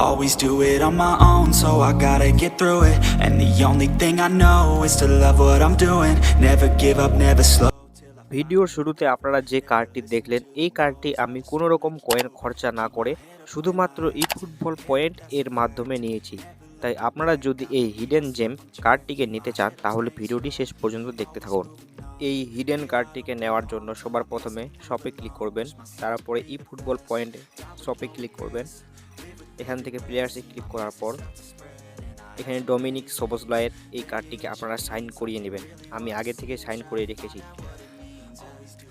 Always do it on my own, so I gotta get through it. And the only thing I know is to love what I'm doing. Never give up, never slow. ভিডিওর শুরুতে আপনারা যে কার্ডটি দেখলেন এই কার্ডটি আমি কোনো রকম কয়েন খরচা না করে শুধুমাত্র ই ফুটবল পয়েন্ট এর মাধ্যমে নিয়েছি তাই আপনারা যদি এই হিডেন জেম কার্ডটিকে নিতে চান তাহলে ভিডিওটি শেষ পর্যন্ত দেখতে থাকুন এই হিডেন কার্ডটিকে নেওয়ার জন্য সবার প্রথমে শপে ক্লিক করবেন তারপরে ই ফুটবল পয়েন্ট শপে ক্লিক করবেন এখান থেকে প্লেয়ার্সে ক্লিক করার পর, এখানে ডোমিনিক সবজলায়ের এই কার্ডটিকে আপনারা সাইন করিয়ে নেবেন। আমি আগে থেকে সাইন করে রেখেছি।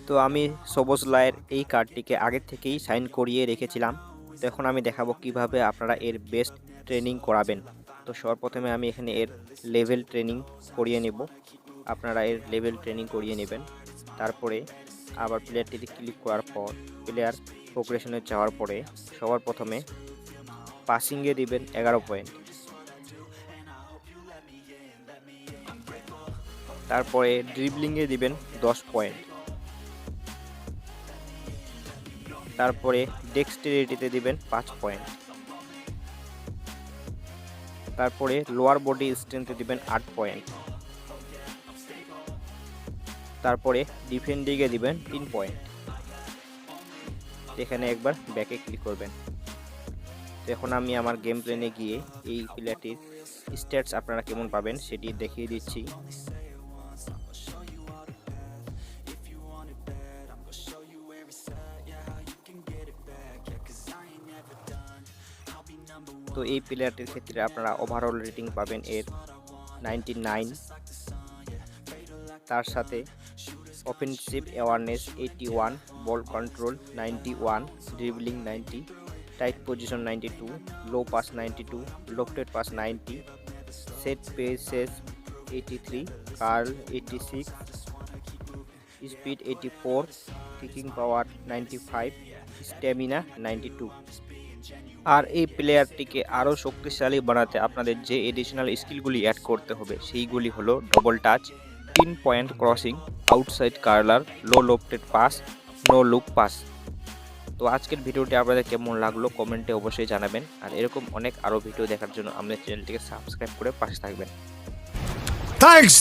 তো আমি সবুজ লায়ের এই কার্ডটিকে আগে থেকেই সাইন করিয়ে রেখেছিলাম। তো এখন আমি দেখাবো কীভাবে আপনারা এর বেস্ট ট্রেনিং করাবেন। তো সর্বপ্রথমে আমি এখানে এর লেভেল ট্রেনিং করিয়ে নেব। আপনারা এর লেভেল ট্রেনিং করিয়ে নেবেন। তারপরে আবার প্লেয়ারটিতে ক্লিক করার পর প্লেয়ার প্রোগ্রেশনে যাওয়ার পরে সবার প্রথমে পাসিংয়ে দিবেন এগারো পয়েন্ট তারপরে ড্রিবলিংয়ে দিবেন দশ পয়েন্ট তারপরে ডেক্সটেরিটিতে দিবেন পাঁচ পয়েন্ট তারপরে লোয়ার বডি স্ট্রেংথে দিবেন আট পয়েন্ট তারপরে ডিফেন্ডিংয়ে দিবেন তিন পয়েন্ট এখানে একবার ব্যাকে ক্লিক করবেন। এখন আমি আমার গেম প্লেনে গিয়ে এই প্লেয়ারটির স্ট্যাটস আপনারা কেমন পাবেন সেটি দেখিয়ে দিচ্ছি। তো এই প্লেয়ারটির ক্ষেত্রে আপনারা ওভারঅল রেটিং পাবেন এর নাইনটি নাইন তার সাথে offensive awareness eighty one ball control ninety one dribbling ninety position ninety two low pass ninety two lofted pass ninety set pieces eighty three curl eighty six speed eighty four kicking power ninety five stamina ninety two আর এই প্লেয়ারটিকে আরও শক্তিশালী বানাতে আপনাদের যে additional স্কিলগুলি add করতে হবে, সেইগুলি হলো ডবল টাচ তিন point crossing outside curler low lofted pass no look pass তো আজকের ভিডিওটি আপনাদের কেমন লাগল কমেন্টে অবশ্যই জানাবেন আর এরকম অনেক আরও ভিডিও দেখার জন্য আমাদের চ্যানেলটিকে সাবস্ক্রাইব করে পাশে থাকবেন Thanks.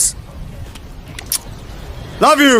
Love you.